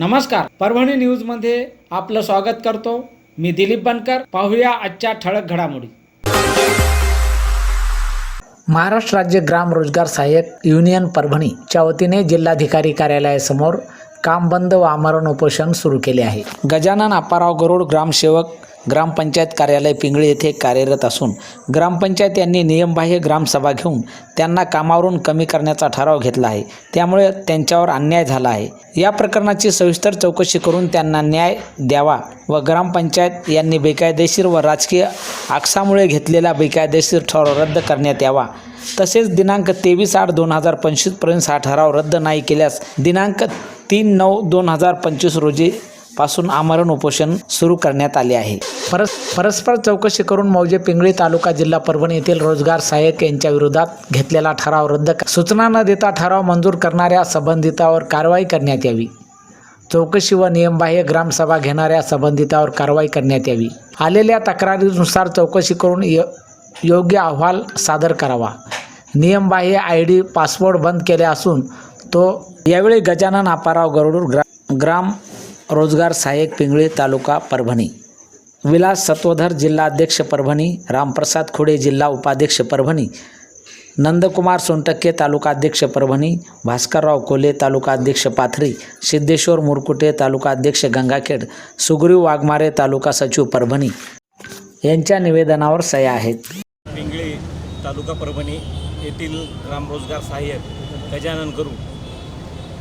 नमस्कार. परभणी न्यूजमध्ये आपलं स्वागत करतो. मी दिलीप बनकर. पाहूया आजच्या ठळक घडामोडी. महाराष्ट्र राज्य ग्राम रोजगार सहाय्यक युनियन परभणीच्या वतीने जिल्हाधिकारी कार्यालयासमोर काम बंद व आमरण उपोषण सुरू केले आहे. गजानन आपाराव गरुड ग्रामसेवक ग्रामपंचायत कार्यालय पिंगळी येथे कार्यरत असून ग्रामपंचायत यांनी नियमबाह्य ग्रामसभा घेऊन त्यांना कामावरून कमी करण्याचा ठराव घेतला आहे. त्यामुळे त्यांच्यावर अन्याय झाला आहे. या प्रकरणाची सविस्तर चौकशी करून त्यांना न्याय द्यावा व ग्रामपंचायत यांनी बेकायदेशीर व राजकीय आक्षामुळे घेतलेला बेकायदेशीर ठराव रद्द करण्यात यावा. तसेच दिनांक तेवीस आठ दोन हजार पंचवीसपर्यंत हा ठराव रद्द नाही केल्यास दिनांक तीन नऊ दोन हजार पंचवीस रोजी पासून आमरण उपोषण सुरू करण्यात आले आहे. परस परस्पर चौकशी करून मौजे पिंगळी तालुका जिल्हा परभणी येथील रोजगार सहाय्यक यांच्या विरोधात घेतलेला ठराव रद्द सूचना न देता ठराव मंजूर करणाऱ्या संबंधितावर कारवाई करण्यात यावी. चौकशी व नियमबाह्य ग्रामसभा घेणाऱ्या संबंधितावर कारवाई करण्यात यावी. आलेल्या तक्रारीनुसार चौकशी करून य योग्य अहवाल सादर करावा. नियमबाह्य आय डी पासवर्ड बंद केले असून तो यावेळी गजानन आपाराव गरुड ग्रा ग्राम रोजगार सहाय्यक पिंगळी तालुका परभणी. विलास सत्वधर जिल्हाध्यक्ष परभणी रामप्रसाद खुडे जिल्हा उपाध्यक्ष परभणी नंदकुमार सोनटक्के तालुकाध्यक्ष परभणी भास्करराव कोले तालुकाध्यक्ष पाथरी सिद्धेश्वर मुरकुटे तालुकाध्यक्ष गंगाखेड सुग्रीव वाघमारे तालुका सचिव परभणी. यांच्या निवेदनावर सह्या आहेत. पिंगळे तालुका परभणी येथील ग्रामरोजगार सहाय्यक गजानन करू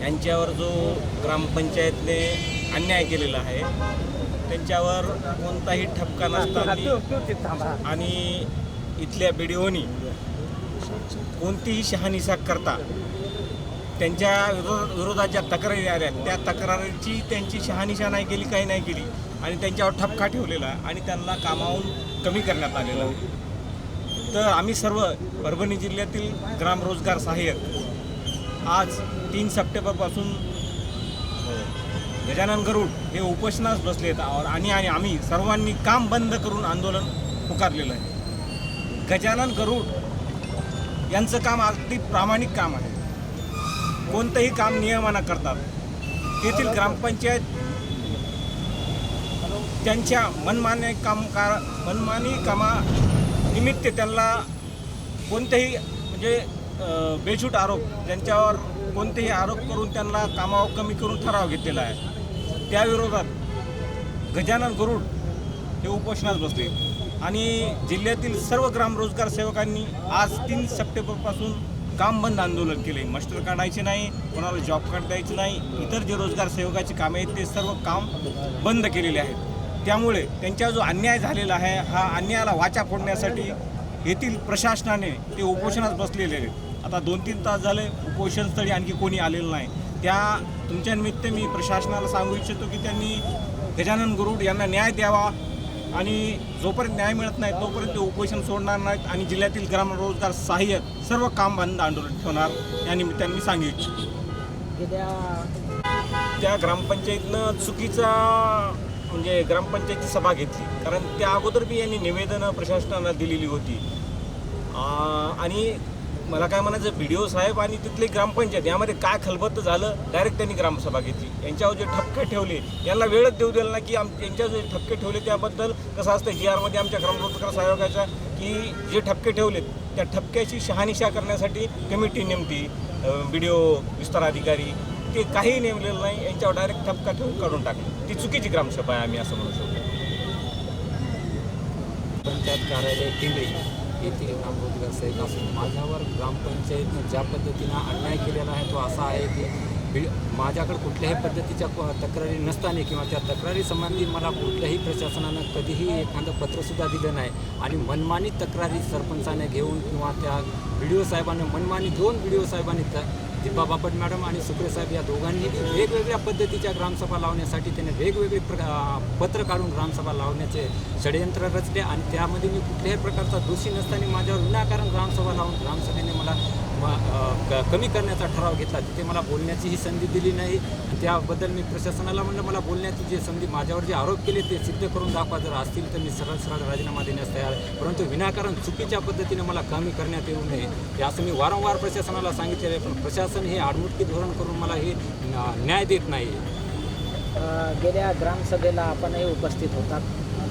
यांच्यावर जो ग्रामपंचायतने अन्याय केलेला आहे त्यांच्यावर कोणताही ठपका नसताना आणि इथल्या बी डी कोणतीही शहानिशा करता त्यांच्या विरोध विरोधात ज्या तक्रारी आल्या. त्या तक्रारीची त्यांची शहानिशा नाही केली काही नाही केली. आणि त्यांच्यावर ठपका ठेवलेला आणि त्यांना कामावून कमी करण्यात आलेलं. तर आम्ही सर्व परभणी जिल्ह्यातील ग्रामरोजगार सहाय्यक आज तीन सप्टेंबरपासून हो, गजानन गरुड हे उपोषणास बसले आहेत आणि आणि आम्ही सर्वांनी काम बंद करून आंदोलन पुकारलेलं आहे. गजानन गरुड यांचं काम अगदी प्रामाणिक काम आहे. कोणतंही काम नियमानं करतात. तेथील ग्रामपंचायत त्यांच्या मनमाने काम का मनमानी कामा निमित्त त्यांना कोणतेही म्हणजे बेछूट आरोप त्यांच्यावर कोणतेही आरोप करून त्यांना कामावर कमी करून ठराव घेतलेला आहे. त्याविरोधात गजानन गरुड हे उपोषणात बसले. आणि जिल्ह्यातील सर्व ग्रामरोजगार सेवकांनी आज तीन सप्टेंबरपासून काम बंद आंदोलन केले. मास्टर कार्ड नाही कोणाला जॉब कार्ड द्यायचे नाही इतर जे रोजगार सेवकाची कामे आहेत ते सर्व काम बंद केलेले आहेत. त्यामुळे त्यांच्या जो अन्याय झालेला आहे हा अन्यायाला वाचा फोडण्यासाठी येथील प्रशासनाने ते उपोषणात बसलेले आहेत. आता दोन तीन तास झाले उपोषणस्थळी आणखी कोणी आलेलं नाही. त्या तुमच्या निमित्त मी प्रशासनाला सांगू इच्छितो की त्यांनी गजानन गरुड यांना न्याय द्यावा आणि जोपर्यंत न्याय मिळत नाही तोपर्यंत ते उपोषण सोडणार नाहीत आणि जिल्ह्यातील ग्रामरोजगार सहाय्यक सर्व काम बंद आंदोलन ठेवणार या निमित्ताने मी सांगू इच्छितो. त्या ग्रामपंचायतनं चुकीचा म्हणजे ग्रामपंचायतची सभा घेतली. कारण त्या अगोदर बी यांनी निवेदनं प्रशासनाला दिलेली होती. आणि मला काय म्हणायचं बी डी ओ साहेब आणि तिथले ग्रामपंचायत यामध्ये काय खलबत्त झालं डायरेक्ट त्यांनी ग्रामसभा घेतली. यांच्यावर जे ठपके ठेवले यांना वेळच देऊ दिला ना की आम यांच्यावर जे ठपके ठेवले त्याबद्दल कसं असतं जी आरमध्ये आमच्या ग्रामरोजगार आयोगाच्या की जे ठपके ठेवलेत त्या ठपक्याची शहानिशा करण्यासाठी कमिटी नेमती बी डी ओ विस्तार अधिकारी ते काही नेमलेलं नाही यांच्यावर डायरेक्ट ठपका ठेवून काढून टाकलं. ती चुकीची ग्रामसभा आहे आम्ही असं म्हणू शकतो. पंचायत कार्यालय पिंगळी येथील ग्रामरोजगार सेवक असून माझ्यावर ग्रामपंचायतनं ज्या पद्धतीनं अन्याय केलेला आहे तो असा आहे की बिल माझ्याकडे कुठल्याही पद्धतीच्या तक्रारी नसताना किंवा त्या तक्रारीसंबंधी मला कुठल्याही प्रशासनानं कधीही एखादं पत्रसुद्धा दिलं नाही. आणि मनमानी तक्रारी सरपंचाने घेऊन किंवा त्या बी डी ओ साहेबांना मनमानी दोन बी डी ओ साहेबांनी त दीपा बापट मॅडम आणि सुप्रे साहेब या दोघांनी वेगवेगळ्या पद्धतीच्या ग्रामसभा लावण्यासाठी त्याने वेगवेगळे प्र पत्र काढून ग्रामसभा लावण्याचे षडयंत्र रचले आणि त्यामध्ये मी कुठल्याही प्रकारचा दोषी नसताना माझ्यावर विनाकारण ग्रामसभा लावून ग्रामसभेने मला कमी करण्याचा ठराव घेतला. तिथे मला बोलण्याची ही संधी दिली नाही. आणि त्याबद्दल मी प्रशासनाला म्हणलं मला बोलण्याची जी संधी माझ्यावर जे आरोप केले ते सिद्ध करून दाखवा. जर असतील तर मी सरळ सरळ राजीनामा देण्यास तयार आहे. परंतु विनाकारण चुकीच्या पद्धतीने मला कमी करण्यात येऊ नये हे असं मी वारंवार प्रशासनाला सांगितलेलं आहे. पण प्रशासन हे आडमुटकी धोरण करून मला हे न- न्याय देत नाही. गेल्या ग्रामसभेला आपणही उपस्थित होतात.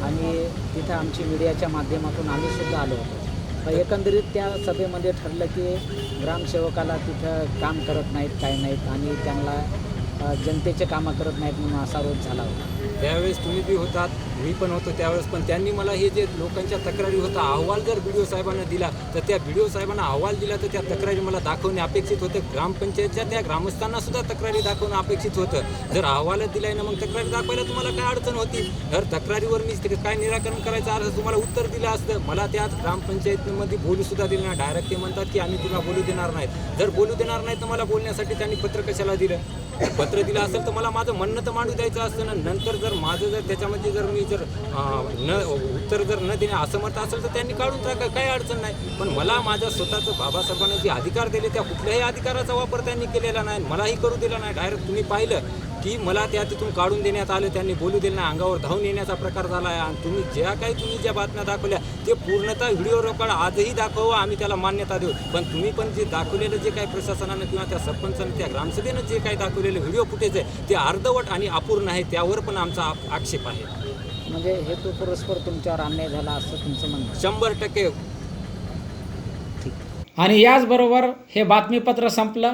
आणि तिथं आमची मीडियाच्या माध्यमातून आम्ही सुद्धा आलो होतो. एकंदरीत त्या सभेमध्ये ठरलं की ग्रामसेवकाला तिथं काम करत नाहीत काय नाहीत आणि त्यांना जनतेचे कामं करत नाहीत म्हणून असा रोज झाला होता. त्यावेळेस तुम्ही बी होतात मी पण होतो त्यावेळेस पण त्यांनी मला हे जे लोकांच्या तक्रारी होता अहवाल जर बी साहेबांना दिला तर त्या बी साहेबांना अहवाल दिला तर त्या तक्रारी मला दाखवणे अपेक्षित होतं. ग्रामपंचायतच्या त्या ग्रामस्थांना सुद्धा तक्रारी दाखवणं अपेक्षित होतं. जर अहवालच दिलाय ना मग तक्रारी दाखवायला तुम्हाला काय अडचण होती? तर तक्रारीवर मी काय निराकरण करायचं? असं तुम्हाला उत्तर दिलं असतं. मला त्या ग्रामपंचायतीमध्ये बोलूसुद्धा दिलं नाही. डायरेक्ट ते म्हणतात की आम्ही तुला बोलू देणार नाहीत. जर बोलू देणार नाही तर मला बोलण्यासाठी त्यांनी पत्र कशाला दिलं? पत्र दिलं असेल तर मला माझं म्हणणं तर मांडू द्यायचं असतं ना. नंतर जर माझं जर त्याच्यामध्ये जर मी जर न उत्तर जर न देणे असमर्थ असेल तर त्यांनी काढून टाका काही अडचण नाही. पण मला माझ्या स्वतःचं बाबासाहेबांना जे अधिकार दिले त्या कुठल्याही अधिकाराचा वापर त्यांनी केलेला नाही मलाही करू दिला नाही. डायरेक्ट तुम्ही पाहिलं की मला त्या तिथून काढून देण्यात आलं त्यांनी बोलू दिलं नाही अंगावर धावून येण्याचा प्रकार झाला आहे. आणि तुम्ही ज्या काही तुम्ही ज्या बातम्या दाखवल्या ते पूर्णतः व्हिडिओ रेकॉर्ड आजही दाखवा आम्ही त्याला मान्यता देऊ. पण तुम्ही पण जे दाखवलेलं जे काही प्रशासनानं किंवा त्या सरपंचानं त्या ग्रामसभेनं जे काही दाखवलेलं व्हिडिओ फुटेज आहे ते अर्धवट आणि अपूर्ण आहे त्यावर पण आमचा आक्षेप आहे. म्हणजे हेतू परस्पर तुमच्यावर अन्याय झाला असं तुमचं म्हणणं. शंभर टक्के. आणि याचबरोबर हे बातमीपत्र संपलं.